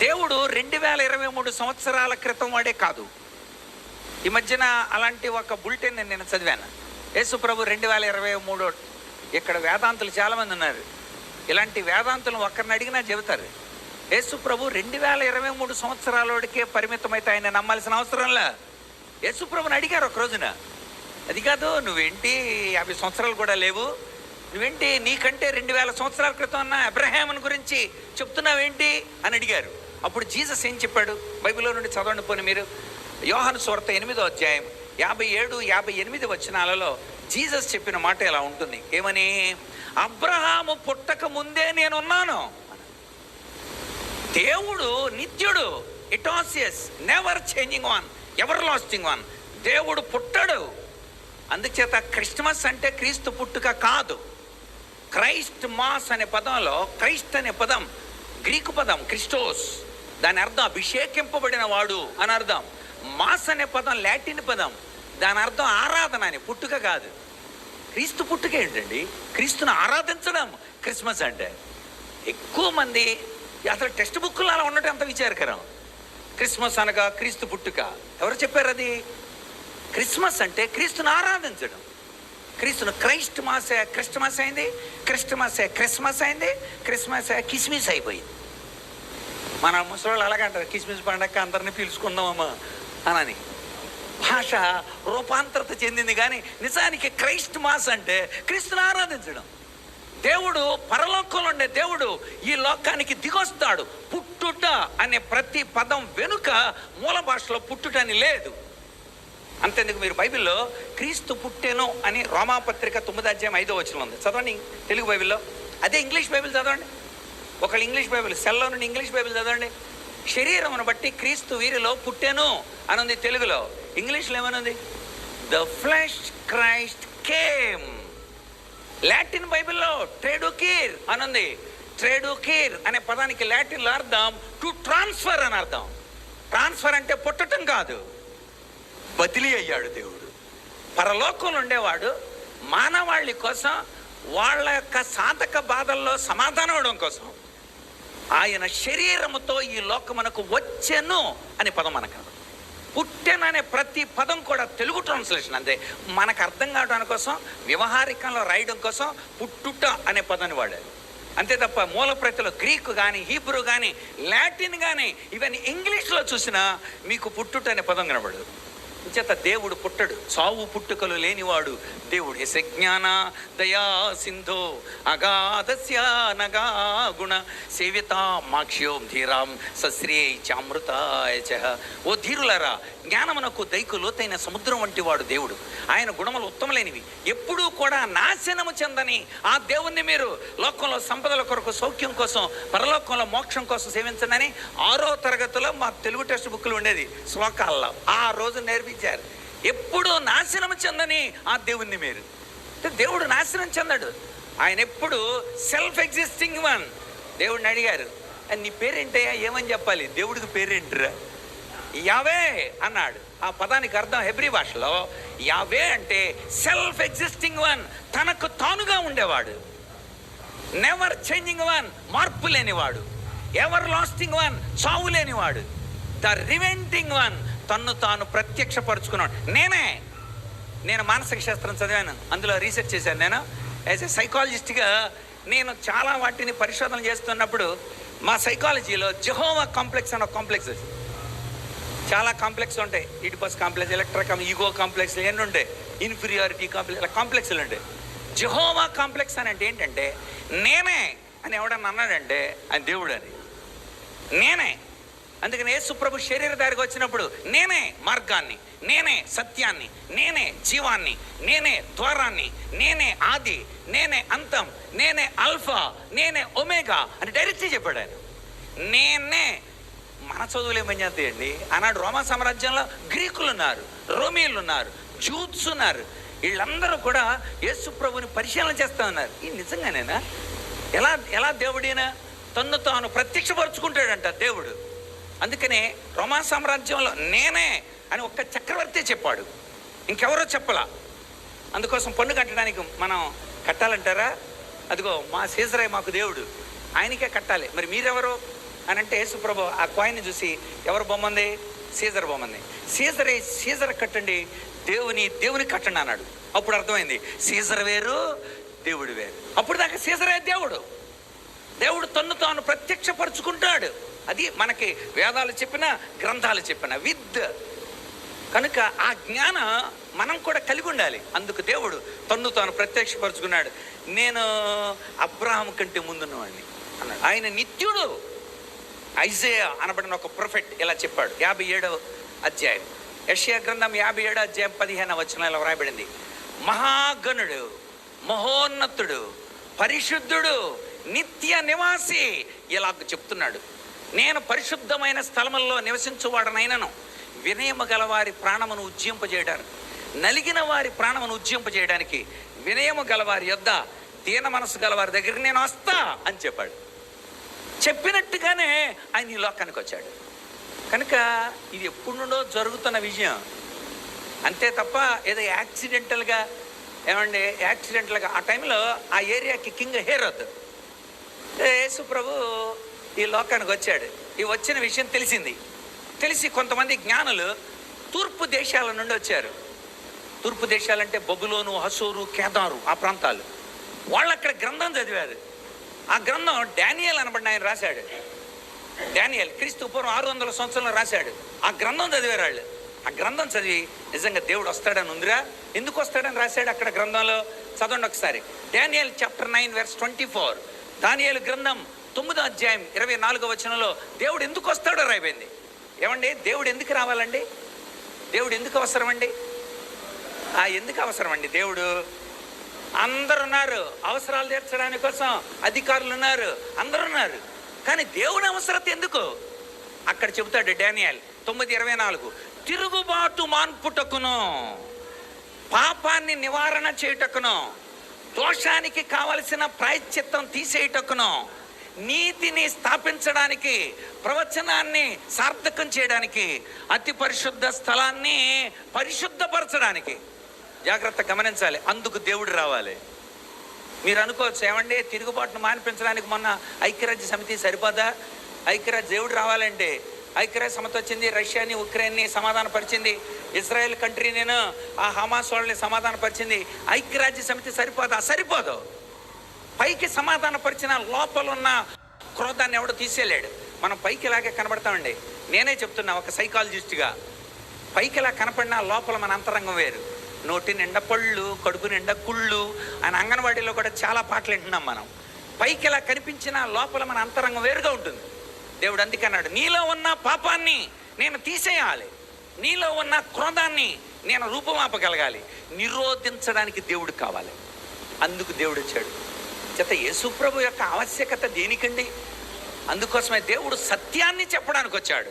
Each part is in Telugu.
దేవుడు రెండు వేల ఇరవై మూడు సంవత్సరాల క్రితం వాడే కాదు. ఈ మధ్యన అలాంటి ఒక బులెటిన్ నేను చదివాను. యేసు ప్రభు రెండు వేల ఇరవై మూడు ఇక్కడ వేదాంతులు చాలామంది ఉన్నారు. ఇలాంటి వేదాంతులు ఒక్కరిని అడిగినా చెబుతారు. యేసు ప్రభు రెండు వేల ఇరవై మూడు సంవత్సరాలకే పరిమితమైతే ఆయన నమ్మాల్సిన అవసరంలా యేసు ప్రభుని అడిగారు ఒక రోజున అది కాదు నువ్వేంటి యాభై సంవత్సరాలు కూడా లేవు? నువ్వేంటి నీకంటే రెండు వేల సంవత్సరాల క్రితం అన్న అబ్రహాముని గురించి చెప్తున్నావేంటి? అని అడిగారు. అప్పుడు జీసస్ ఏం చెప్పాడు? బైబిల్లో నుండి చదవండి పోని మీరు. యోహాను స్వర్త ఎనిమిదో అధ్యాయం యాభై ఏడు యాభై ఎనిమిది వచనాలలో జీసస్ చెప్పిన మాట ఇలా ఉంటుంది. ఏమని? అబ్రహాము పుట్టక ముందే నేనున్నాను. దేవుడు నిత్యుడు ఇటాసియస్ never changing one everlasting one దేవుడు పుట్టడు. అందుచేత క్రిస్మస్ అంటే క్రీస్తు పుట్టుక కాదు. క్రైస్ట్ మాస్ అనే పదంలో క్రైస్ట్ అనే పదం గ్రీకు పదం క్రిస్టోస్. దాని అర్థం అభిషేకింపబడిన వాడు అని అర్థం. మాస్ అనే పదం లాటిన్ పదం. దాని అర్థం ఆరాధన అని పుట్టుక కాదు. క్రీస్తు పుట్టుక ఏంటండి? క్రీస్తును ఆరాధించడం క్రిస్మస్ అంటే. ఎక్కువ మంది అసలు టెక్స్ట్ బుక్లో అలా ఉండటం ఎంత విచారకరం. క్రిస్మస్ అనగా క్రీస్తు పుట్టుక. ఎవరు చెప్పారు అది? క్రిస్మస్ అంటే క్రీస్తును ఆరాధించడం. క్రీస్తును క్రైస్ట్ మాసే క్రిస్టమస్ అయింది క్రిస్టమస్ క్రిస్మస్ అయింది క్రిస్మస్ కిస్మిస్ అయిపోయింది. మన ముసలోళ్ళు అలాగే అంటారు కిస్మిస్ పండగ అందరినీ పిలుచుకుందామమ్మా అనని. భాష రూపాంతరత చెందింది కానీ నిజానికి క్రైస్ట్ మాస్ అంటే క్రీస్తుని ఆరాధించడం. దేవుడు పరలోకంలో ఉండే దేవుడు ఈ లోకానికి దిగొస్తాడు. పుట్టుట అనే ప్రతి పదం వెనుక మూల భాషలో పుట్టుట అని లేదు. అంతేందుకు మీరు బైబిల్లో క్రీస్తు పుట్టెను అని రోమాపత్రిక తొమ్మిది అధ్యాయం ఐదో వచ్చిన ఉంది. చదవండి తెలుగు బైబిల్లో. అదే ఇంగ్లీష్ బైబిల్ చదవండి. ఒకళ్ళు ఇంగ్లీష్ బైబిల్ సెల్లో నుండి ఇంగ్లీష్ బైబిల్ చదవండి. శరీరమును బట్టి క్రీస్తు వీరిలో పుట్టెను అని ఉంది తెలుగులో. ఇంగ్లీష్లో ఏమనుంది? The flesh Christ came Latin బైబిల్లో ట్రేడుకీర్ అని ఉంది ట్రేడుకీర్ అనే పదానికి లాటిన్లో అర్థం టు ట్రాన్స్ఫర్ అని అర్థం. ట్రాన్స్ఫర్ అంటే పుట్టటం కాదు. బదిలీ అయ్యాడు దేవుడు. పరలోకంలో ఉండేవాడు మానవాళి కోసం వాళ్ళ యొక్క సాధక బాధల్లో సమాధానం అవడం కోసం. ఆయన శరీరముతో ఈ లోకమునకు వచ్చెను అనే పదం మనకు పుట్టెను అనే ప్రతి పదం కూడా తెలుగు ట్రాన్స్లేషన్ అంతే. మనకు అర్థం కావడం కోసం వ్యవహారికంలో రాయడం కోసం పుట్టుట అనే పదాన్ని వాడారు. అంతే తప్ప మూల ప్రతిలో గ్రీకు కానీ హీబ్రూ కానీ లాటిన్ కానీ ఇవన్నీ ఇంగ్లీష్లో చూసినా మీకు పుట్టుట అనే పదం కనబడదు. చేత దేవుడు పుట్టడు. చావు పుట్టుకలు లేనివాడు. దేవుడు యశజ్ఞాన దయా సింధో అగాధస్యానగా గుణ సేవిత మాక్ష్యోం ధీరాం సశ్రీ చామృతాయ చ. ఓ ధీరులరా జ్ఞానమునకు దైకు లోతైన సముద్రం వంటి వాడు దేవుడు. ఆయన గుణములు ఉత్తమలేనివి. ఎప్పుడూ కూడా నాశనము చెందని ఆ దేవుణ్ణి మీరు లోకంలో సంపదల కొరకు సౌఖ్యం కోసం పరలోకంలో మోక్షం కోసం సేవించండి ఆరో తరగతిలో మా తెలుగు టెక్స్ట్ బుక్లు ఉండేది. శ్లోకాల్లో ఆ రోజు నేర్పించారు. ఎప్పుడూ నాశనం చెందని ఆ దేవుణ్ణి మీరు. అంటే దేవుడు నాశనం చెందడు. ఆయన ఎప్పుడు సెల్ఫ్ ఎగ్జిస్టింగ్ వన్ దేవుడిని అడిగారు నీ పేరేంటయ్యా? ఏమని చెప్పాలి? దేవుడికి పేరేంటిరా? యావే అన్నాడు. ఆ పదానికి అర్థం హెబ్రి భాషలో యావే అంటే సెల్ఫ్ ఎగ్జిస్టింగ్ వన్ తనకు తానుగా ఉండేవాడు. నెవర్ చేంజింగ్ వన్ మార్పు లేనివాడు. ఎవర్ లాస్టింగ్ వన్ చావు లేనివాడు. ద రివెంటింగ్ వన్ తన్ను తాను ప్రత్యక్షపరుచుకున్నాడు. నేనే నేను మానసిక శాస్త్రం చదివాను. అందులో రీసెర్చ్ చేశాను నేను. యాజ్ ఎ సైకాలజిస్ట్గా నేను చాలా వాటిని పరిశోధన చేస్తున్నప్పుడు మా సైకాలజీలో జెహోవా కాంప్లెక్స్ అనే కాంప్లెక్స్ వచ్చింది చాలా కాంప్లెక్స్ ఉంటాయి. Oedipus complex electric ego complex ఇవన్నీ ఉంటాయి. ఇన్ఫీరియారిటీ కాంప్లెక్స్ ఇలా కాంప్లెక్స్లు ఉంటాయి. జెహోవా కాంప్లెక్స్ అని అంటే ఏంటంటే నేనే అని ఎవడన్నా అన్నాడంటే ఆయన దేవుడు అని. నేనే. అందుకని యేసుప్రభు శరీరధారికి వచ్చినప్పుడు నేనే మార్గాన్ని నేనే సత్యాన్ని నేనే జీవాన్ని నేనే ద్వారాన్ని నేనే ఆది నేనే అంతం నేనే అల్ఫా నేనే ఒమేగా అని డైరెక్ట్గా చెప్పాడు ఆయన. నేనే మన చదువులు ఏమని చేస్తాయండి? ఆనాడు రోమా సామ్రాజ్యంలో గ్రీకులు ఉన్నారు రోమియోలు ఉన్నారు జూత్స్ ఉన్నారు వీళ్ళందరూ కూడా యేసు ప్రభుని పరిశీలన చేస్తా ఉన్నారు. ఇది నిజంగానేనా? ఎలా ఎలా దేవుడైనా? తన్ను తాను ప్రత్యక్షపరుచుకుంటాడంట దేవుడు. అందుకనే రోమా సామ్రాజ్యంలో నేనే అని ఒక్క చక్రవర్తి చెప్పాడు. ఇంకెవరో చెప్పలా. అందుకోసం పన్ను కట్టడానికి మనం కట్టాలంటారా? అదిగో మా సీజరాయ్ మాకు దేవుడు. ఆయనకే కట్టాలి. మరి మీరెవరు? అని అంటే యేసుప్రభు ఆ కాయిన్ చూసి ఎవరు బొమ్మ ఉంది సీజర్ బొమ్మ ఉంది సీజరే సీజర్ కట్టండి దేవుని దేవుని కట్టండి అన్నాడు. అప్పుడు అర్థమైంది సీజర్ వేరు దేవుడు వేరు. అప్పుడు దాకా సీజరే దేవుడు. దేవుడు తన్ను తాను ప్రత్యక్షపరుచుకుంటాడు. అది మనకి వేదాలు చెప్పిన గ్రంథాలు చెప్పిన విద్. కనుక ఆ జ్ఞానం మనం కూడా కలిగి ఉండాలి. అందుకు దేవుడు తన్ను తాను ప్రత్యక్షపరుచుకున్నాడు. నేను అబ్రాహం కంటే ముందున్నవాడిని అన్నాడు. ఆయన నిత్యుడు. ఐజయ అనబడిన ఒక ప్రొఫెట్ ఇలా చెప్పాడు. యాభై ఏడవ అధ్యాయం. యషియా గ్రంథం యాభై ఏడో అధ్యాయం పదిహేను వచనాలు వ్రాయబడింది. మహాగణుడు మహోన్నతుడు పరిశుద్ధుడు నిత్య నివాసి ఇలా చెప్తున్నాడు. నేను పరిశుద్ధమైన స్థలముల్లో నివసించువాడనైనను. వినయము గల వారి ప్రాణమును ఉజ్జింపజేయడానికి నలిగిన వారి ప్రాణమును ఉజ్జింపజేయడానికి వినయము గల వారి యొద్ద దీన మనసు గల వారి దగ్గరికి నేను వస్తా అని చెప్పాడు. చెప్పినట్టుగానే ఆయన ఈ లోకానికి వచ్చాడు. కనుక ఇది ఎప్పుడు నుండో జరుగుతున్న విజయం. అంతే తప్ప ఏదో యాక్సిడెంటల్గా ఏమండి యాక్సిడెంటల్గా ఆ టైంలో ఆ ఏరియాకి కింగ్ హేరొద్దు యేసు ప్రభు ఈ లోకానికి వచ్చాడు. ఈ వచ్చిన విషయం తెలిసింది. తెలిసి కొంతమంది జ్ఞానులు తూర్పు దేశాల నుండి వచ్చారు. తూర్పు దేశాలంటే బొగులోను హసూరు కేదారు ఆ ప్రాంతాలు. వాళ్ళు అక్కడ గ్రంథం చదివారు. ఆ గ్రంథం డానియల్ అనబడిన ఆయన రాశాడు. డానియల్ క్రీస్తు పూర్వం ఆరు వందల సంవత్సరంలో రాశాడు. ఆ గ్రంథం చదివారు వాళ్ళు. ఆ గ్రంథం చదివి నిజంగా దేవుడు వస్తాడని ఉందిరా? ఎందుకు వస్తాడని రాశాడు అక్కడ గ్రంథంలో? చదవండి ఒకసారి. Daniel chapter nine verse twenty four Daniel గ్రంథం తొమ్మిదో అధ్యాయం ఇరవై నాలుగో వచనంలో దేవుడు ఎందుకు వస్తాడో రాయిపోయింది ఏమండి? దేవుడు ఎందుకు రావాలండి? దేవుడు ఎందుకు అవసరం అండి ఎందుకు అవసరం అండి దేవుడు? అందరు ఉన్నారు అవసరాలు తీర్చడానికి కోసం అధికారులు ఉన్నారు అందరు ఉన్నారు కానీ దేవుని అవసరత ఎందుకు? అక్కడ చెబుతాడు డానియల్ తొమ్మిది ఇరవై నాలుగు. తిరుగుబాటు మాన్పుటకును పాపాన్ని నివారణ చేయుటకును దోషానికి కావలసిన ప్రాయశ్చిత్తం తీసేయుటకును నీతిని స్థాపించడానికి ప్రవచనాన్ని సార్థకం చేయడానికి అతి పరిశుద్ధ స్థలాన్ని పరిశుద్ధపరచడానికి. జాగ్రత్త గమనించాలి. అందుకు దేవుడు రావాలి. మీరు అనుకోవచ్చు ఏమండి తిరుగుబాటును మానిపించడానికి మొన్న ఐక్యరాజ్య సమితి సరిపోదా? ఐక్యరాజ్య దేవుడు రావాలంటే ఐక్యరాజ్య సమితి వచ్చింది రష్యాని ఉక్రెయిన్ని సమాధానపరిచింది ఇజ్రాయెల్ కంట్రీ నేను ఆ హమాస్ వాళ్ళని సమాధానపరిచింది. ఐక్యరాజ్య సమితి సరిపోదా? సరిపోదు. పైకి సమాధానపరిచిన లోపల ఉన్న క్రోధాన్ని ఎవడో తీసేయలేడు. మనం పైకి ఇలాగే కనబడతామండి. నేనే చెప్తున్నా ఒక సైకాలజిస్ట్గా పైకి ఇలా కనపడినా లోపల మన అంతరంగం వేరు. నోటి నిండా పళ్ళు కడుపు నిండా కుళ్ళు అని అంగన్వాడీలో కూడా చాలా పాటలు వింటున్నాం మనం. పైకి ఇలా కనిపించిన లోపల మన అంతరంగం వేరుగా ఉంటుంది. దేవుడు అందుకన్నాడు నీలో ఉన్న పాపాన్ని నేను తీసేయాలి. నీలో ఉన్న క్రోధాన్ని నేను రూపమాపగలగాలి. నిరోధించడానికి దేవుడు కావాలి. అందుకు దేవుడు వచ్చాడు. చేత యేసుప్రభు యొక్క ఆవశ్యకత దేనికండి? అందుకోసమే దేవుడు సత్యాన్ని చెప్పడానికి వచ్చాడు.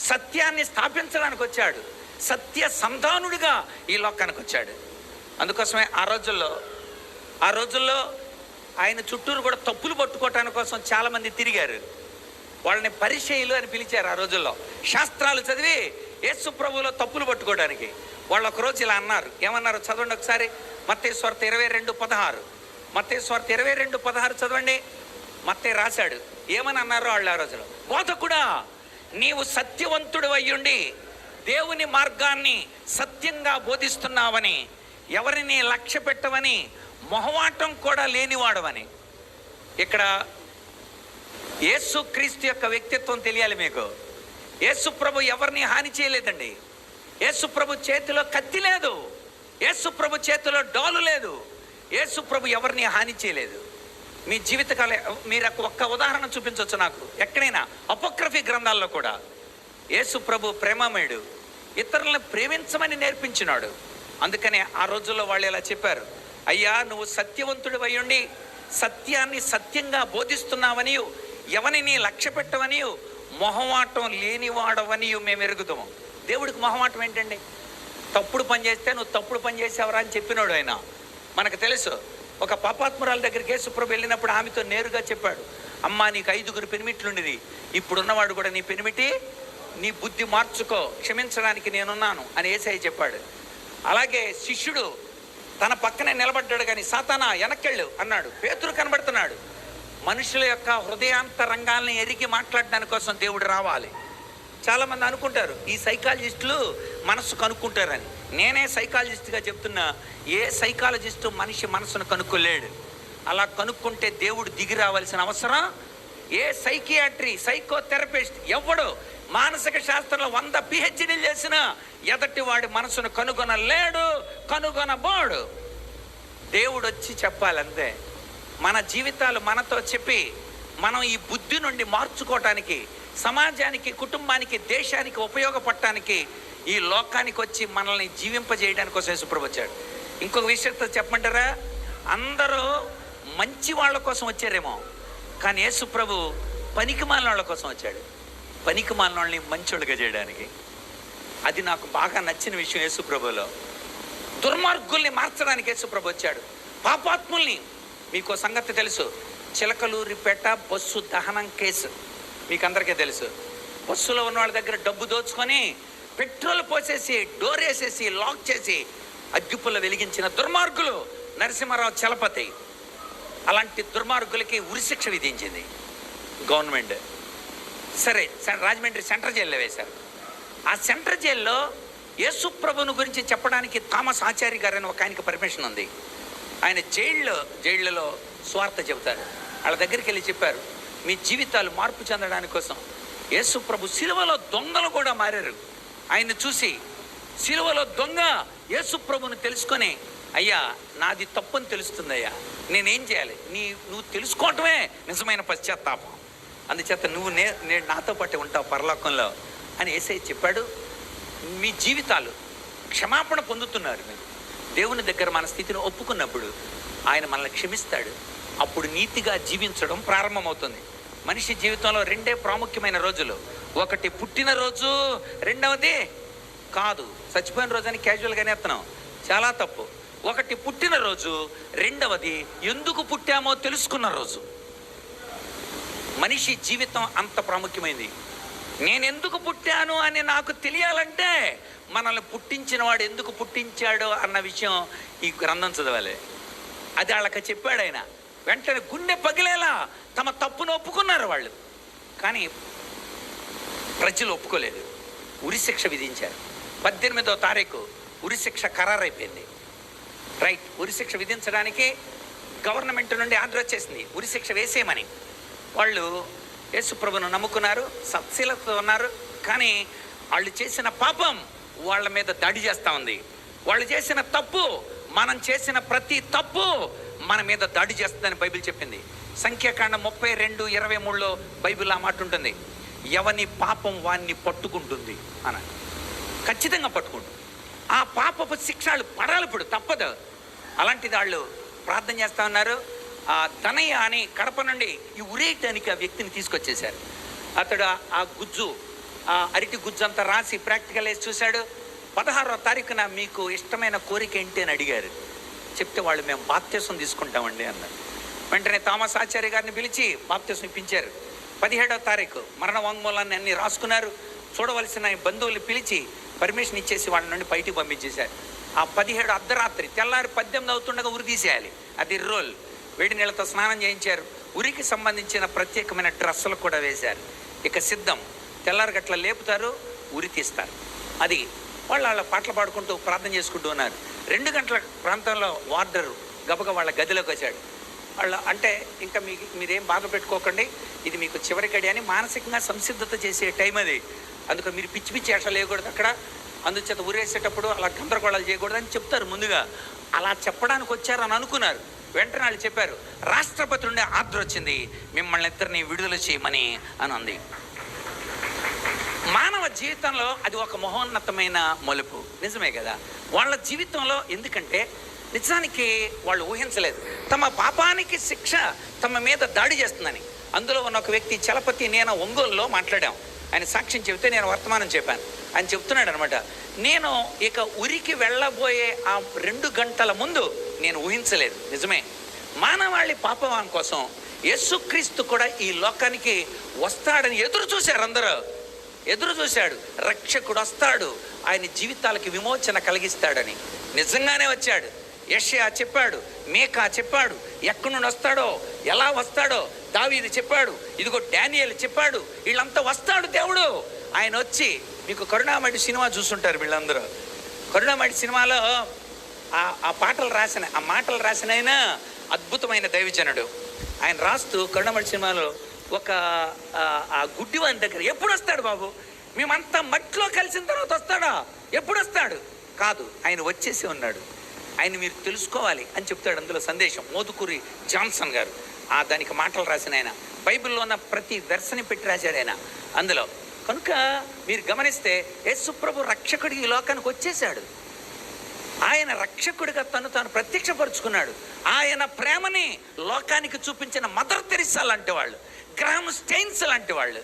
సత్యాన్ని స్థాపించడానికి వచ్చాడు. సత్య సంతానుడిగా ఈ లోకానికి వచ్చాడు. అందుకోసమే ఆ రోజుల్లో ఆ రోజుల్లో ఆయన చుట్టూరు కూడా తప్పులు పట్టుకోవటానికి కోసం చాలామంది తిరిగారు. వాళ్ళని పరిచయలు అని పిలిచారు ఆ రోజుల్లో. శాస్త్రాలు చదివి యేసు ప్రభువులో తప్పులు పట్టుకోవడానికి. వాళ్ళు ఒకరోజు ఇలా అన్నారు. ఏమన్నారు? చదవండి ఒకసారి. మత్తేశ్వార్త ఇరవై రెండు పదహారు. మత్తేశ్వార్త ఇరవై రెండు పదహారు చదవండి. మత్తే రాశాడు. ఏమని అన్నారు వాళ్ళు ఆ రోజులో బోధకుడా నీవు సత్యవంతుడు అయ్యుండి దేవుని మార్గాన్ని సత్యంగా బోధిస్తున్నావని ఎవరిని లక్ష్య పెట్టవని మొహమాటం కూడా లేనివాడవని. ఇక్కడ యేసు క్రీస్తు యొక్క వ్యక్తిత్వం తెలియాలి మీకు. యేసు ప్రభు ఎవరిని హాని చేయలేదండి. యేసు ప్రభు చేతిలో కత్తి లేదు. యేసు ప్రభు చేతిలో డాలు లేదు. యేసు ప్రభు ఎవరిని హాని చేయలేదు. మీ జీవితకాల మీరు ఒక్క ఉదాహరణ చూపించవచ్చు నాకు. ఎక్కడైనా అపోక్రఫీ గ్రంథాల్లో కూడా. యేసు ప్రభు ప్రేమమయుడు. ఇతరులను ప్రేమించమని నేర్పించినాడు. అందుకనే ఆ రోజుల్లో వాళ్ళు ఇలా చెప్పారు. అయ్యా నువ్వు సత్యవంతుడు అయ్యుండి సత్యాన్ని సత్యంగా బోధిస్తున్నావని ఎవరిని లక్ష్య పెట్టవని మొహమాటం లేనివాడవని మేము ఎరుగుతాము దేవుడికి మొహమాటం ఏంటండి? తప్పుడు పని చేస్తే నువ్వు తప్పుడు పని చేసావరా అని చెప్పినాడు ఆయన. మనకు తెలుసు ఒక పాపాత్మురాల దగ్గరికి యేసుప్రభు వెళ్ళినప్పుడు ఆమెతో నేరుగా చెప్పాడు. అమ్మా నీకు ఐదుగురు పెనిమిట్లుండేది ఇప్పుడున్నవాడు కూడా నీ పెనిమిటి నీ బుద్ధి మార్చుకో క్షమించడానికి నేనున్నాను అని ఏసై చెప్పాడు. అలాగే శిష్యుడు తన పక్కనే నిలబడ్డాడు కానీ సాతానా వెనక్కెళ్ళు అన్నాడు. పేతురు కనబడుతున్నాడు. మనుషుల యొక్క హృదయాంతరంగాల్ని ఎరిగి మాట్లాడడానికి కోసం దేవుడు రావాలి. చాలామంది అనుకుంటారు ఈ సైకాలజిస్టులు మనసు కనుక్కుంటారని. నేనే సైకాలజిస్ట్గా చెప్తున్నా ఏ సైకాలజిస్టు మనిషి మనసును కనుక్కోలేడు. అలా కనుక్కుంటే దేవుడు దిగి రావాల్సిన అవసరం ఏ సైకియాట్రీ సైకోథెరపిస్ట్ ఎవడు మానసిక శాస్త్రంలో వంద పిహెచ్డీలు చేసిన ఎదటి వాడి మనసును కనుగొనలేడు కనుగొనబోడు. దేవుడు వచ్చి చెప్పాలంతే. మన జీవితాలు మనతో చెప్పి మనం ఈ బుద్ధి నుండి మార్చుకోవటానికి సమాజానికి కుటుంబానికి దేశానికి ఉపయోగపడటానికి ఈ లోకానికి వచ్చి మనల్ని జీవింపజేయడానికి కోసం యేసుప్రభు వచ్చాడు. ఇంకొక విషయంతో చెప్పమంటారా? అందరూ మంచి వాళ్ళ కోసం వచ్చారేమో. కానీ యేసుప్రభు పనికి మాలిన వాళ్ళ కోసం వచ్చాడు. పనికి మాలిన వాళ్ళని మంచోళ్ళుగా చేయడానికి అది నాకు బాగా నచ్చిన విషయం యేసుప్రభులో. దుర్మార్గుల్ని మార్చడానికి యేసుప్రభు వచ్చాడు. పాపాత్ముల్ని మీకు సంగతి తెలుసు. చిలకలూరిపేట బస్సు దహనం కేసు. మీకు అందరికీ తెలుసు. బస్సులో ఉన్న వాళ్ళ దగ్గర డబ్బు దోచుకొని పెట్రోల్ పోసేసి డోర్ వేసేసి లాక్ చేసి అగ్గిపుల్ల వెలిగించిన దుర్మార్గులు నరసింహారావు చలపతి. అలాంటి దుర్మార్గులకి ఉరిశిక్ష విధించింది. గవర్నమెంట్. సరే రాజమండ్రి సెంట్రల్ జైల్లో వేశారు. ఆ సెంట్రల్ జైల్లో యేసుప్రభుని గురించి చెప్పడానికి థామస్ ఆచార్య గారు అని ఒక ఆయనకి పర్మిషన్ ఉంది. ఆయన జైల్లో జైళ్ళలో స్వార్థ చెబుతారు. వాళ్ళ దగ్గరికి వెళ్ళి చెప్పారు మీ జీవితాలు మార్పు చెందడానికి కోసం యేసుప్రభు శిలువలో సిలువలో దొంగలు కూడా మారారు. ఆయన చూసి సిలువలో దొంగ యేసుప్రభుని తెలుసుకొని అయ్యా నాది తప్పని తెలుస్తుంది అయ్యా నేనేం చేయాలి? నీ నువ్వు తెలుసుకోవటమే నిజమైన పశ్చాత్తాపం. అందుచేత నువ్వు నే నేను నాతో పాటు ఉంటావు పరలోకంలో అని ఏసై చెప్పాడు. మీ జీవితాలు క్షమాపణ పొందుతున్నారు మీరు. దేవుని దగ్గర మన స్థితిని ఒప్పుకున్నప్పుడు ఆయన మనల్ని క్షమిస్తాడు. అప్పుడు నీతిగా జీవించడం ప్రారంభమవుతుంది. మనిషి జీవితంలో రెండే ప్రాముఖ్యమైన రోజులు. ఒకటి పుట్టినరోజు రెండవది కాదు. చచ్చిపోయిన రోజు అని క్యాజువల్గానే ఎత్తనం చాలా తప్పు. ఒకటి పుట్టినరోజు రెండవది ఎందుకు పుట్టామో తెలుసుకున్న రోజు. మనిషి జీవితం అంత ప్రాముఖ్యమైంది. నేను ఎందుకు పుట్టాను అని నాకు తెలియాలంటే మనల్ని పుట్టించిన వాడు ఎందుకు పుట్టించాడో అన్న విషయం ఈ గ్రంథం చదవాలి. అది వాళ్ళకి చెప్పాడు ఆయన. వెంటనే గుండె పగిలేలా తమ తప్పును ఒప్పుకున్నారు వాళ్ళు. కానీ ప్రజలు ఒప్పుకోలేదు. ఉరిశిక్ష విధించారు. పద్దెనిమిదో తారీఖు ఉరిశిక్ష ఖరారైపోయింది. రైట్ ఉరిశిక్ష విధించడానికి గవర్నమెంట్ నుండి ఆర్డర్ వచ్చేసింది. ఉరిశిక్ష వేసేయమని. వాళ్ళు యేసుప్రభును నమ్ముకున్నారు సత్శీలతో ఉన్నారు కానీ వాళ్ళు చేసిన పాపం వాళ్ళ మీద దాడి చేస్తూ ఉంది. వాళ్ళు చేసిన తప్పు మనం చేసిన ప్రతి తప్పు మన మీద దాడి చేస్తుందని బైబిల్ చెప్పింది. సంఖ్యాకాండం ముప్పై రెండు ఇరవై మూడులో బైబిల్ ఆ మాట ఉంటుంది. ఎవని పాపం వాన్ని పట్టుకుంటుంది అని. ఖచ్చితంగా పట్టుకుంటుంది. ఆ పాపపు శిక్షలు పడాలి ఇప్పుడు తప్పదు. అలాంటిది వాళ్ళు ప్రార్థన చేస్తూ ఉన్నారు. ఆ తనయ్య అని కడప నుండి ఈ ఉరేయటానికి ఆ వ్యక్తిని తీసుకొచ్చేశారు. అతడు ఆ- ఆ గుజ్జు ఆ అరటి గుజ్జు అంతా రాసి ప్రాక్టికల్ వేసి చూశాడు. పదహారో తారీఖున మీకు ఇష్టమైన కోరిక ఏంటి అని అడిగారు. చెప్తే వాళ్ళు మేము బాప్త్యసం తీసుకుంటామండి అన్నారు. వెంటనే థామస్ ఆచార్య గారిని పిలిచి బాప్త్యసం ఇప్పించారు. పదిహేడో తారీఖు మరణ వాంగ్మూలాన్ని అన్ని రాసుకున్నారు. చూడవలసిన బంధువులు పిలిచి పర్మిషన్ ఇచ్చేసి వాళ్ళ నుండి బయటికి పంపించేశారు. ఆ పదిహేడు అర్ధరాత్రి తెల్లారి పద్దెనిమిది అవుతుండగా ఉరి తీసేయాలి. అది రోల్ వేడి నీళ్ళతో స్నానం చేయించారు. ఉరికి సంబంధించిన ప్రత్యేకమైన డ్రెస్సులు కూడా వేశారు. ఇక సిద్ధం తెల్లారి గట్ల లేపుతారు ఉరి తీస్తారు. అది వాళ్ళు వాళ్ళ పాటలు పాడుకుంటూ ప్రార్థన చేసుకుంటూ ఉన్నారు. రెండు గంటల ప్రాంతంలో వార్డరు గబగ వాళ్ళ గదిలోకి వచ్చాడు. వాళ్ళ అంటే ఇంకా మీ మీరేం బాధ పెట్టుకోకండి ఇది మీకు చివరి గడి అని మానసికంగా సంసిద్ధత చేసే టైం అది. అందుకు మీరు పిచ్చి పిచ్చి అట్లా లేకూడదు అక్కడ. అందుచేత ఊరేసేటప్పుడు అలా గందరగోళాలు చేయకూడదు అని చెప్తారు ముందుగా. అలా చెప్పడానికి వచ్చారని అనుకున్నారు. వెంటనే వాళ్ళు చెప్పారు రాష్ట్రపతి నుండి ఆర్డర్ వచ్చింది మిమ్మల్ని ఇద్దరిని విడుదల చేయమని అని అంది మానవ జీవితంలో అది ఒక మహోన్నతమైన మలుపు. నిజమే కదా? వాళ్ళ జీవితంలో ఎందుకంటే నిజానికి వాళ్ళు ఊహించలేదు. తమ పాపానికి శిక్ష తమ మీద దాడి చేస్తుందని. అందులో ఉన్న ఒక వ్యక్తి చలపతి నేను ఒంగోలులో మాట్లాడాం. ఆయన సాక్ష్యం చెబితే నేను వర్తమానం చెప్పాను. ఆయన చెప్తున్నాడు అనమాట నేను ఇక ఉరికి వెళ్ళబోయే ఆ రెండు గంటల ముందు నేను ఊహించలేదు. నిజమే. మానవాళి పాపవాన్ కోసం యేసుక్రీస్తు కూడా ఈ లోకానికి వస్తాడని ఎదురు చూశారు అందరూ. ఎదురు చూశాడు. రక్షకుడు వస్తాడు. ఆయన జీవితాలకి విమోచన కలిగిస్తాడని. నిజంగానే వచ్చాడు. యషయా చెప్పాడు మేకా చెప్పాడు ఎక్కడి నుండి వస్తాడో ఎలా వస్తాడో దావీది చెప్పాడు ఇదిగో డానియల్ చెప్పాడు వీళ్ళంతా వస్తాడు దేవుడు. ఆయన వచ్చి మీకు కరుణామణి సినిమా చూస్తుంటారు వీళ్ళందరూ. కరుణామణి సినిమాలో ఆ ఆ పాటలు రాసిన ఆ మాటలు రాసిన ఆయన అద్భుతమైన దైవజనుడు. ఆయన రాస్తూ కరుణమడి సినిమాలో ఒక ఆ, ఆ గుడ్డివాని దగ్గర ఎప్పుడు వస్తాడు బాబు? మేమంతా మట్టిలో కలిసిన తర్వాత వస్తాడా? ఎప్పుడు వస్తాడు కాదు ఆయన వచ్చేసి ఉన్నాడు. ఆయన మీరు తెలుసుకోవాలి అని చెప్తాడు అందులో సందేశం. మోదుకూరి జాన్సన్ గారు. ఆ దానికి మాటలు రాసిన ఆయన. బైబిల్లో ఉన్న ప్రతి వెర్సని పెట్టి రాశాడు ఆయన. అందులో కనుక మీరు గమనిస్తే యేసుప్రభు రక్షకుడు ఈ లోకానికి వచ్చేసాడు ఆయన రక్షకుడిగా తను తాను ప్రత్యక్షపరుచుకున్నాడు. ఆయన ప్రేమని లోకానికి చూపించిన మదర్ తెరిసా లాంటి వాళ్ళు గ్రామ్ స్టెయిన్స్ లాంటి వాళ్ళు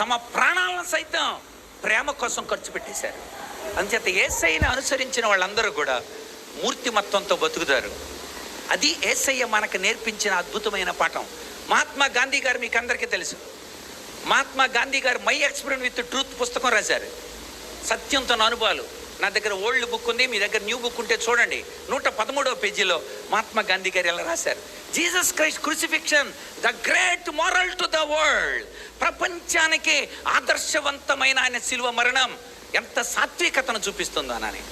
తమ ప్రాణాలను సైతం ప్రేమ కోసం ఖర్చు పెట్టేశారు. అందుచేత ఏసైని అనుసరించిన వాళ్ళందరూ కూడా మూర్తిమత్వంతో బతుకుతారు. అది ఏసయ్య మనకు నేర్పించిన అద్భుతమైన పాఠం. మహాత్మా గాంధీ గారు మీకు అందరికీ తెలుసు. మహాత్మా గాంధీ గారు మై ఎక్స్పీరియన్ విత్ ట్రూత్ పుస్తకం రాశారు. సత్యంతో అనుభవాలు. నా దగ్గర ఓల్డ్ బుక్ ఉంది మీ దగ్గర న్యూ బుక్ ఉంటే చూడండి. నూట పదమూడవ పేజీలో మహాత్మా గాంధీ గారు ఎలా రాశారు. Jesus Christ crucifixion the great moral to the world. ప్రపంచానికి ఆదర్శవంతమైన ఆయన శిలువ మరణం. ఎంత సాత్వికతను చూపిస్తుందో అని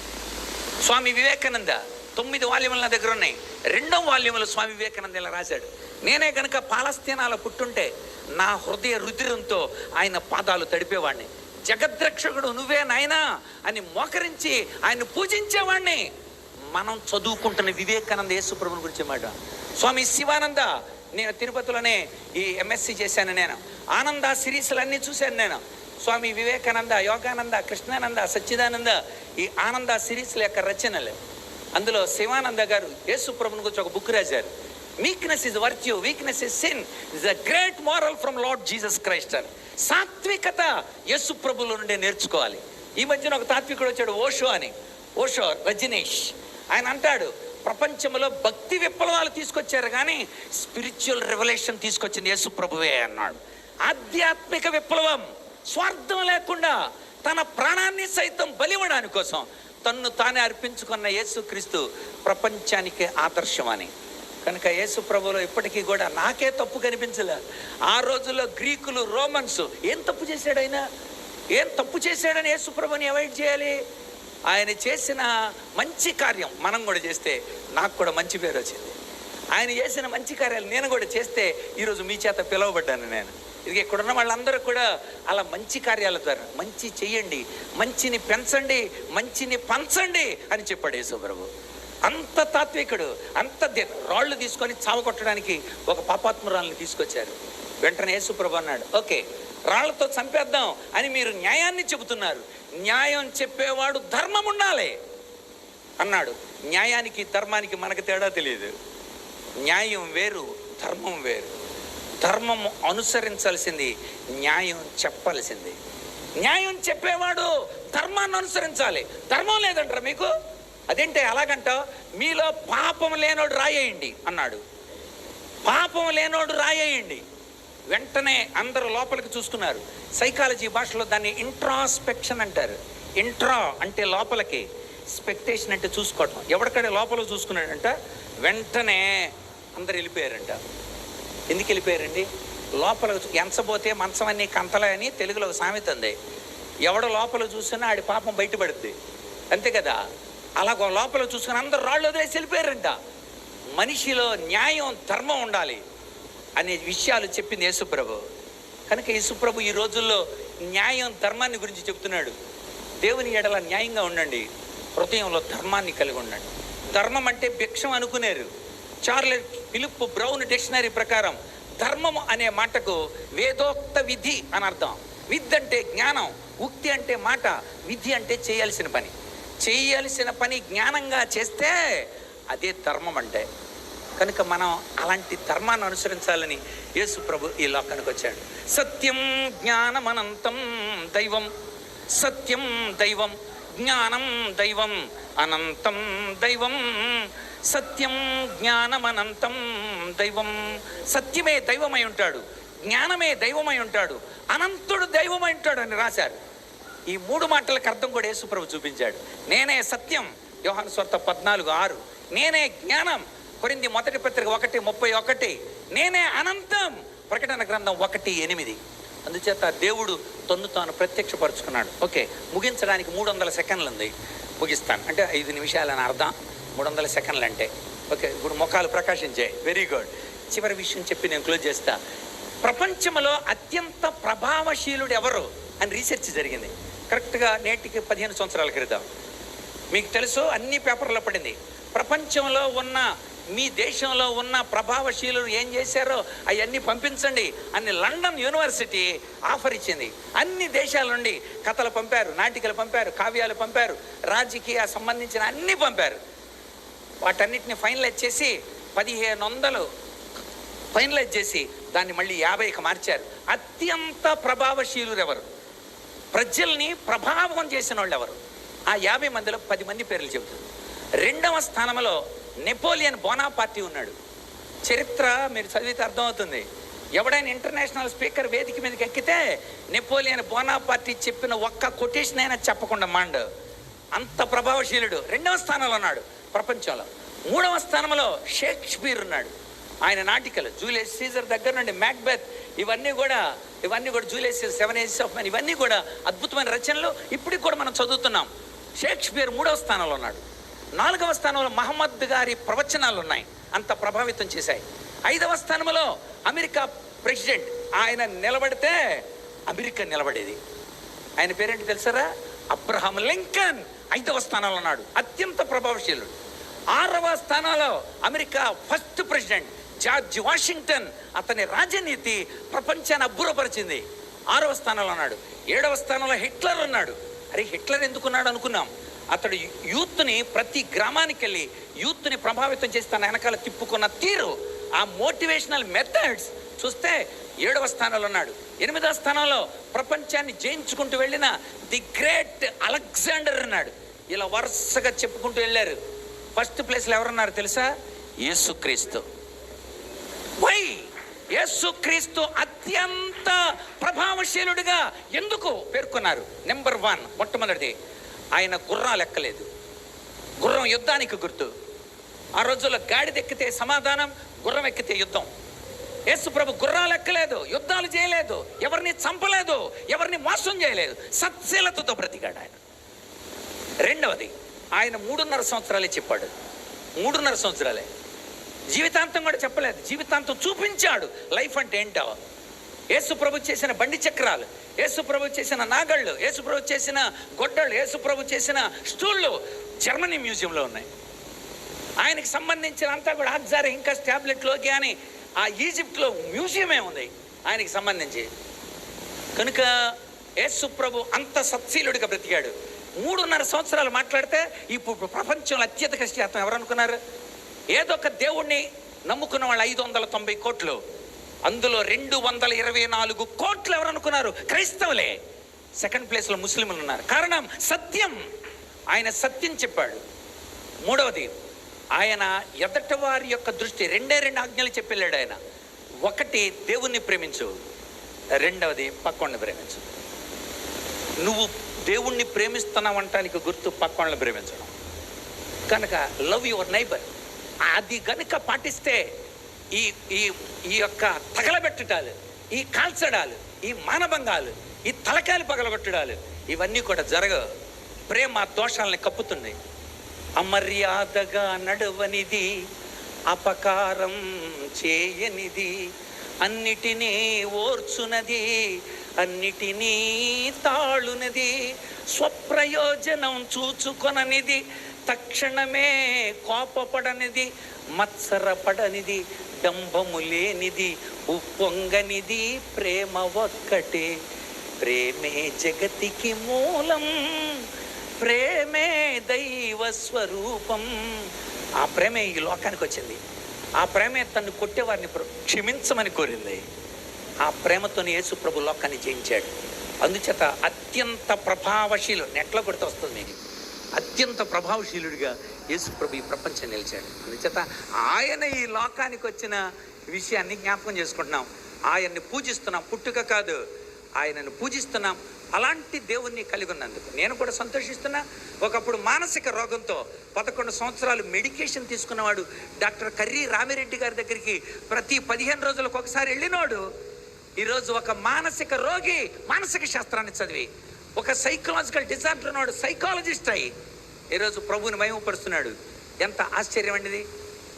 స్వామి వివేకానంద తొమ్మిది వాల్యూములు నా దగ్గర ఉన్నాయి. రెండవ వాల్యూములు స్వామి వివేకానంద ఇలా రాశాడు. నేనే కనుక పాలస్తీనాలో పుట్టుంటే నా హృదయ రుధిరంతో ఆయన పాదాలు తడిపేవాడిని జగద్రక్షకుడు నువ్వే నాయనా అని మోకరించి ఆయన పూజించేవాడిని మనం చదువుకుంటున్న వివేకానంద యేసుప్రభుని గురించి మాట. స్వామి శివానంద నేను తిరుపతిలోనే ఈ ఎంఎస్సి చేశాను నేను. ఆనంద సిరీస్లన్నీ చూశాను నేను. స్వామి వివేకానంద యోగానంద కృష్ణానంద సచ్చిదానంద ఈ ఆనంద సిరీస్ల యొక్క రచనలు. అందులో శివానంద గారు యేసుప్రభుని గురించి ఒక బుక్ రాశారు. Weakness is virtue weakness is sin is a great moral from Lord Jesus Christ అని సాత్వికత యస్సు ప్రభుల నుండి నేర్చుకోవాలి. ఈ మధ్యన ఒక తాత్వికుడు వచ్చాడు ఓషో అని. ఓషో రజనీష్. ఆయన అంటాడు ప్రపంచంలో భక్తి విప్లవాలు తీసుకొచ్చారు కానీ స్పిరిచువల్ రెవల్యూషన్ తీసుకొచ్చింది యేసు ప్రభువే అన్నాడు. ఆధ్యాత్మిక విప్లవం స్వార్థం లేకుండా తన ప్రాణాన్ని సైతం బలివ్వడానికి కోసం తన్ను తానే అర్పించుకున్న యేసుక్రీస్తు ప్రపంచానికి ఆదర్శం అని. కనుక యేసు ప్రభులో ఇప్పటికీ కూడా నాకే తప్పు కనిపించలే. ఆ రోజుల్లో గ్రీకులు రోమన్స్ ఏం తప్పు చేశాడు ఆయన? ఏం తప్పు చేశాడని యేసు ప్రభుని అవాయిడ్ చేయాలి? ఆయన చేసిన మంచి కార్యం మనం కూడా చేస్తే నాకు కూడా మంచి పేరు వచ్చింది. ఆయన చేసిన మంచి కార్యాలు నేను కూడా చేస్తే ఈరోజు మీ చేత పిలువబడ్డాను నేను. ఇది ఇక్కడున్న వాళ్ళందరూ కూడా అలా మంచి కార్యాల ద్వారా మంచి చెయ్యండి మంచిని పెంచండి మంచిని పంచండి అని చెప్పాడు యేసుప్రభు అంత తాత్వికుడు అంత రాళ్ళు తీసుకొని చావగొట్టడానికి ఒక పాపాత్మురాల్ని తీసుకొచ్చారు. వెంటనే యేసుప్రభు అన్నాడు ఓకే రాళ్ళతో చంపేద్దాం అని మీరు న్యాయాన్ని చెబుతున్నారు. న్యాయం చెప్పేవాడు ధర్మం ఉండాలి. అన్నాడు. న్యాయానికి ధర్మానికి మనకు తేడా తెలియదు న్యాయం వేరు ధర్మం వేరు. ధర్మం అనుసరించాల్సింది న్యాయం చెప్పాల్సింది. న్యాయం చెప్పేవాడు ధర్మాన్ని అనుసరించాలి. ధర్మం లేదంటారా మీకు? అదేంటి అలాగంటావు మీలో పాపం లేనోడు రాయేయండి అన్నాడు. పాపం లేనోడు రాయేయండి. వెంటనే అందరూ లోపలికి చూసుకున్నారు. సైకాలజీ భాషలో దాన్ని ఇంట్రాస్పెక్షన్ అంటారు. ఇంట్రా అంటే లోపలికి స్పెక్టేషన్ అంటే చూసుకోవటం. ఎవరికడే లోపల చూసుకున్నాడంట వెంటనే అందరు వెళ్ళిపోయారంట. ఎందుకు వెళ్ళిపోయారండి? లోపల ఎంచబోతే మంచం అన్ని కంతలే అని తెలుగులో ఒక సామెత ఉంది. ఎవడ లోపల చూసినా ఆడి పాపం బయటపడుద్ది. అంతే కదా? అలాగ లోపల చూసుకుని అందరు రాళ్ళు వదిలేసి వెళ్ళిపోయారంట. మనిషిలో న్యాయం ధర్మం ఉండాలి అనే విషయాలు చెప్పింది యేసుప్రభు. కనుక యేసుప్రభు ఈ రోజుల్లో న్యాయం ధర్మాన్ని గురించి చెప్తున్నాడు. దేవుని ఎడల న్యాయంగా ఉండండి. హృదయంలో ధర్మాన్ని కలిగి ఉండండి. ధర్మం అంటే భిక్షం అనుకునేరు. చార్లెట్ ఫిలిప్ బ్రౌన్ డిక్షనరీ ప్రకారం ధర్మం అనే మాటకు వేదోక్త విధి అని అర్థం. విద్ అంటే జ్ఞానం ఉక్తి అంటే మాట విధి అంటే చేయాల్సిన పని. చేయాల్సిన పని జ్ఞానంగా చేస్తే అదే ధర్మం అంటే. కనుక మనం అలాంటి ధర్మాన్ని అనుసరించాలని యేసు ప్రభు ఈ లోకానికి వచ్చాడు. సత్యం జ్ఞానమనంతం దైవం సత్యం దైవం జ్ఞానం దైవం అనంతం దైవం సత్యం జ్ఞానమనంతం దైవం. సత్యమే దైవమై ఉంటాడు జ్ఞానమే దైవమై ఉంటాడు అనంతుడు దైవమై ఉంటాడు అని రాశారు. ఈ మూడు మాటలకు అర్థం కూడా యేసుప్రభు చూపించాడు. నేనే సత్యం యోహాను స్వర్త పద్నాలుగు ఆరు. నేనే జ్ఞానం కొరింది మొదటి పత్రిక ఒకటి ముప్పై ఒకటి. నేనే అనంతం ప్రకటన గ్రంథం ఒకటి ఎనిమిది. అందుచేత దేవుడు తన్ను తాను ప్రత్యక్షపరుచుకున్నాడు. ఓకే ముగించడానికి మూడు వందల సెకండ్లు ఉంది ముగిస్తాను. అంటే ఐదు నిమిషాలని అర్థం. మూడు వందల సెకండ్లు అంటే ఓకే ఇప్పుడు ముఖాలు ప్రకాశించాయి వెరీ గుడ్ చివరి విషయం చెప్పి నేను క్లోజ్ చేస్తా. ప్రపంచంలో అత్యంత ప్రభావశీలుడు ఎవరు? అని రీసెర్చ్ జరిగింది. కరెక్ట్గా నేటికి పదిహేను సంవత్సరాల క్రితం. మీకు తెలుసు అన్ని పేపర్లో పడింది. ప్రపంచంలో ఉన్న మీ దేశంలో ఉన్న ప్రభావశీలు ఏం చేశారో అవన్నీ పంపించండి అని లండన్ యూనివర్సిటీ ఆఫర్ ఇచ్చింది. అన్ని దేశాల నుండి కథలు పంపారు నాటికలు పంపారు కావ్యాలు పంపారు రాజకీయ సంబంధించిన అన్నీ పంపారు. వాటన్నిటిని ఫైనలైజ్ చేసి పదిహేను వందలు ఫైనలైజ్ చేసి దాన్ని మళ్ళీ యాభైకి మార్చారు. అత్యంత ప్రభావశీలు ఎవరు ప్రజల్ని ప్రభావం చేసిన వాళ్ళు ఎవరు ఆ యాభై మందిలో పది మంది పేర్లు చెబుతుంది రెండవ స్థానంలో నెపోలియన్ బోనాపార్టీ ఉన్నాడు. చరిత్ర మీరు చదివితే అర్థమవుతుంది. ఎవడైనా ఇంటర్నేషనల్ స్పీకర్ వేదిక మీదకి ఎక్కితే నెపోలియన్ బోనాపార్టీ చెప్పిన ఒక్క కొటేషన్ అయినా చెప్పకుండా మాండ్. అంత ప్రభావశీలుడు. రెండవ స్థానంలో ఉన్నాడు ప్రపంచంలో. మూడవ స్థానంలో షేక్స్పియర్ ఉన్నాడు. ఆయన నాటికలు. జూలియస్ సీజర్ దగ్గర నుండి మ్యాక్బెత్. ఇవన్నీ కూడా ఇవన్నీ కూడా Julius seven ages of man ఇవన్నీ కూడా అద్భుతమైన రచనలు ఇప్పటికి కూడా మనం చదువుతున్నాం. షేక్స్పియర్ మూడవ స్థానంలో ఉన్నాడు. నాలుగవ స్థానంలో మహమ్మద్ గారి ప్రవచనాలు ఉన్నాయి. అంత ప్రభావితం చేశాయి. ఐదవ స్థానంలో అమెరికా ప్రెసిడెంట్ ఆయన నిలబడితే అమెరికా నిలబడేది. ఆయన పేరేంటి తెలుసారా? అబ్రహాం లింకన్ ఐదవ స్థానంలో ఉన్నాడు. అత్యంత ప్రభావశీలుడు. ఆరవ స్థానంలో America first president George Washington అతని రాజనీతి ప్రపంచాన్ని అబ్బురపరిచింది. ఆరవ స్థానంలో ఉన్నాడు. ఏడవ స్థానంలో హిట్లర్ ఉన్నాడు. అరే హిట్లర్ ఎందుకున్నాడు అనుకున్నాం. అతడు యూత్ని ప్రతి గ్రామానికి వెళ్ళి యూత్ని ప్రభావితం చేసి తన వెనకాల తిప్పుకున్న తీరు ఆ మోటివేషనల్ మెథడ్స్ చూస్తే ఏడవ స్థానంలో ఉన్నాడు. ఎనిమిదవ స్థానంలో ప్రపంచాన్ని జయించుకుంటూ వెళ్ళిన ది గ్రేట్ అలెగ్జాండర్ అన్నాడు ఇలా వరుసగా చెప్పుకుంటూ వెళ్ళారు. ఫస్ట్ ప్లేస్లో ఎవరున్నారు తెలుసా? యేసుక్రీస్తు. వై? యేసుక్రీస్తు అత్యంత ప్రభావశీలుడిగా ఎందుకు పేర్కొన్నారు? నెంబర్ వన్ మొట్టమొదటిది ఆయన గుర్రం లెక్కలేదు. గుర్రం యుద్ధానికి గుర్తు. ఆ రోజుల్లో గాడిదెక్కితే సమాధానం గుర్రం ఎక్కితే యుద్ధం. యేసు ప్రభు గుర్రాలు ఎక్కలేదు యుద్ధాలు చేయలేదు ఎవరిని చంపలేదు ఎవరిని మోసం చేయలేదు సత్శీలతతో బ్రతికాడు ఆయన. రెండవది ఆయన మూడున్నర సంవత్సరాలే చెప్పాడు. మూడున్నర సంవత్సరాలే. జీవితాంతం కూడా చెప్పలేదు. జీవితాంతం చూపించాడు. లైఫ్ అంటే ఏంటో. యేసు ప్రభు చేసిన బండి చక్రాలు యేసు ప్రభు చేసిన నాగళ్ళు యేసు ప్రభు చేసిన గొడ్డళ్ళు యేసు ప్రభు చేసిన స్టూళ్ళు జర్మనీ మ్యూజియంలో ఉన్నాయి. ఆయనకి సంబంధించిన అంతా కూడా ఆగ్జార్ ఇంకా స్టాబ్లెట్లోకి అని ఆ ఈజిప్ట్లో మ్యూజియమే ఉంది ఆయనకి సంబంధించి. కనుక యేసు ప్రభు అంత సత్శీలుడిగా బ్రతికాడు. మూడున్నర సంవత్సరాలు మాట్లాడితే ఇప్పుడు ప్రపంచంలో అత్యధిక శాతం ఎవరనుకున్నారు ఏదో ఒక దేవుణ్ణి నమ్ముకున్న వాళ్ళు ఐదు వందల తొంభై కోట్లు. అందులో రెండు వందల ఇరవై నాలుగు కోట్లు ఎవరు అనుకున్నారు? క్రైస్తవులే. సెకండ్ ప్లేస్లో ముస్లింలు ఉన్నారు. కారణం సత్యం. ఆయన సత్యం చెప్పాడు. మూడవది ఆయన ఎదట వారి యొక్క దృష్టి రెండే రెండు ఆజ్ఞలు చెప్పెళ్ళాడు ఆయన. ఒకటి దేవుణ్ణి ప్రేమించు. రెండవది పక్కోళ్ళని ప్రేమించు. నువ్వు దేవుణ్ణి ప్రేమిస్తున్నావు అంటానికి గుర్తు పక్కోళ్ళని ప్రేమించడం. కనుక లవ్ యువర్ నైబర్ అది గనుక పాటిస్తే ఈ ఈ ఈ యొక్క తగలబెట్టడాలు ఈ కాల్చడాలు ఈ మానభంగాలు ఈ తలకాయలు పగలగొట్టడాలు ఇవన్నీ కూడా జరగవు. ప్రేమ దోషాలని కప్పుతున్నాయి. అమర్యాదగా నడవనిది అపకారం చేయనిది అన్నిటినీ ఓర్చునది అన్నిటినీ తాళునది స్వప్రయోజనం చూచుకొననిది తక్షణమే కోపపడనిది మత్సరపడనిది డంబము లేనిది ఉప్పొంగనిది ప్రేమ ఒక్కటే. ప్రేమే జగతికి మూలం ప్రేమే దైవ స్వరూపం. ఆ ప్రేమే ఈ లోకానికి వచ్చింది. ఆ ప్రేమే తను కొట్టేవారిని ప్ర- క్షమించమని కోరింది. ఆ ప్రేమతోని యేసు ప్రభు లోకాన్ని జయించాడు. అందుచేత అత్యంత ప్రభావశీలు నెట్లో కొడితే వస్తుంది మీకు. అత్యంత ప్రభావశీలుడిగా యేసుప్రభు ఈ ప్రపంచం నిలిచాడు. అందుచేత ఆయన ఈ లోకానికి వచ్చిన విషయాన్ని జ్ఞాపకం చేసుకుంటున్నాం. ఆయన్ని పూజిస్తున్నాం. పుట్టుక కాదు ఆయనను పూజిస్తున్నాం. అలాంటి దేవుణ్ణి కలిగి ఉన్నందుకు. నేను కూడా సంతోషిస్తున్నా. ఒకప్పుడు మానసిక రోగంతో పదకొండు సంవత్సరాలు మెడికేషన్ తీసుకున్నవాడు డాక్టర్ కర్రీ రామిరెడ్డి గారి దగ్గరికి ప్రతి పదిహేను రోజులకు ఒకసారి వెళ్ళినోడు. ఈరోజు ఒక మానసిక రోగి మానసిక శాస్త్రాన్ని చదివి ఒక సైకలాజికల్ డిజార్డర్ ఉన్నాడు సైకాలజిస్ట్ అయి. ఈరోజు ప్రభువుని మహిమపరుస్తున్నాడు. ఎంత ఆశ్చర్యం అండిది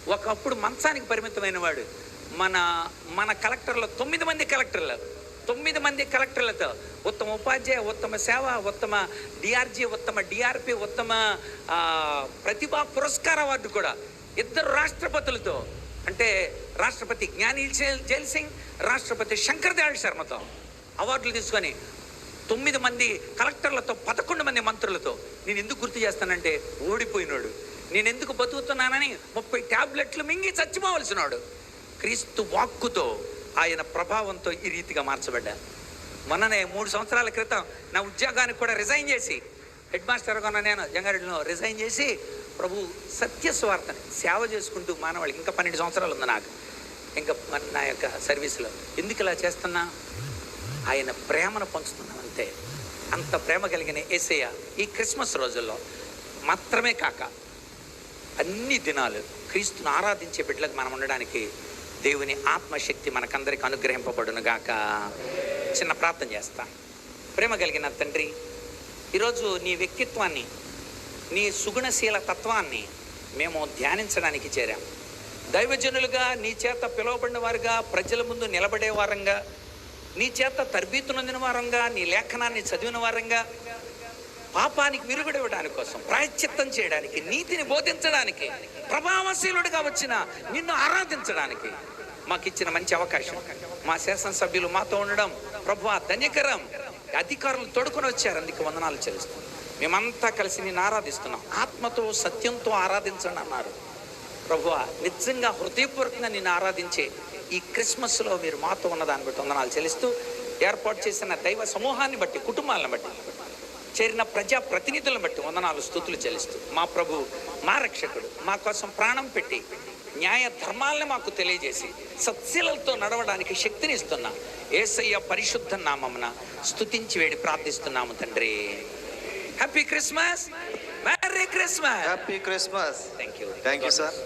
ఒకప్పుడు మంచానికి పరిమితమైన వాడు. మన మన కలెక్టర్లో తొమ్మిది మంది కలెక్టర్లు. తొమ్మిది మంది కలెక్టర్లతో ఉత్తమ ఉపాధ్యాయ ఉత్తమ సేవ ఉత్తమ డిఆర్జీ ఉత్తమ డిఆర్పి ఉత్తమ ప్రతిభా పురస్కార అవార్డు కూడా ఇద్దరు రాష్ట్రపతులతో. అంటే రాష్ట్రపతి జ్ఞాని జైల్ సింగ్ రాష్ట్రపతి శంకర్ దయాళ్ శర్మతో అవార్డులు తీసుకొని తొమ్మిది మంది కలెక్టర్లతో పదకొండు మంది మంత్రులతో నేను ఎందుకు గుర్తు చేస్తానంటే ఓడిపోయినాడు. నేను ఎందుకు బతుకుతున్నానని ముప్పై ట్యాబ్లెట్లు మింగి చచ్చిపోవలసినాడు. క్రీస్తు వాక్కుతో ఆయన ప్రభావంతో ఈ రీతిగా మార్చబడ్డా. మొన్ననే మూడు సంవత్సరాల క్రితం నా ఉద్యోగానికి కూడా రిజైన్ చేసి హెడ్ మాస్టర్గా ఉన్న నేను జంగారెడ్డిలో రిజైన్ చేసి ప్రభు సత్య స్వార్థని సేవ చేసుకుంటూ మానవాళికి ఇంకా పన్నెండు సంవత్సరాలు ఉంది నాకు. ఇంకా నా యొక్క సర్వీస్లో. ఎందుకు ఇలా చేస్తున్నా? ఆయన ప్రేమను పంచుతున్నాం అంతే అంత ప్రేమ కలిగిన ఏసయ్య ఈ క్రిస్మస్ రోజుల్లో మాత్రమే కాక అన్ని దినాలు క్రీస్తును ఆరాధించే బిడ్డలకు మనం ఉండడానికి దేవుని ఆత్మశక్తి మనకందరికి అనుగ్రహింపబడును గాక చిన్న ప్రార్థన చేస్తా. ప్రేమ కలిగిన తండ్రి ఈరోజు నీ వ్యక్తిత్వాన్ని నీ సుగుణశీల తత్వాన్ని మేము ధ్యానించడానికి చేరాం. దైవజనులుగా నీ చేత పిలువబడిన వారుగా ప్రజల ముందు నిలబడే వారంగా నీ చేత తర్బీతునందిన వారంగా నీ లేఖనాన్ని చదివిన వారంగా పాపానికి విరుగుడివ్వడానికి కోసం ప్రాయశ్చిత్తం చేయడానికి నీతిని బోధించడానికి ప్రభావశీలుడిగా వచ్చిన నిన్ను ఆరాధించడానికి మాకు ఇచ్చిన మంచి అవకాశం. మా శాసనసభ్యులు మాతో ఉండడం ప్రభు ధన్యకరం. అధికారులు తొడుకొని వచ్చారు అందుకే వందనాలు చెల్లిస్తాం మేమంతా కలిసి నేను ఆరాధిస్తున్నాం. ఆత్మతో సత్యంతో ఆరాధించండి అన్నారు. ప్రభువ నిజంగా హృదయపూర్వకంగా నేను ఆరాధించే ఈ క్రిస్మస్లో మీరు మాతో ఉన్న దాన్ని బట్టి వందనాలు చెల్లిస్తూ ఏర్పాటు చేసిన దైవ సమూహాన్ని బట్టి కుటుంబాలను బట్టి చేరిన ప్రజా ప్రతినిధులను బట్టి వందనాలు స్థుతులు చెల్లిస్తూ మా ప్రభు మా రక్షకుడు మా కోసం ప్రాణం పెట్టి న్యాయ ధర్మాలను మాకు తెలియజేసి సత్శీలతో నడవడానికి శక్తిని ఇస్తున్నా ఏసయ్య పరిశుద్ధ నామమున స్తుతించి వేడి ప్రార్థిస్తున్నాము తండ్రి. Happy Christmas merry Christmas happy Christmas thank you thank you sir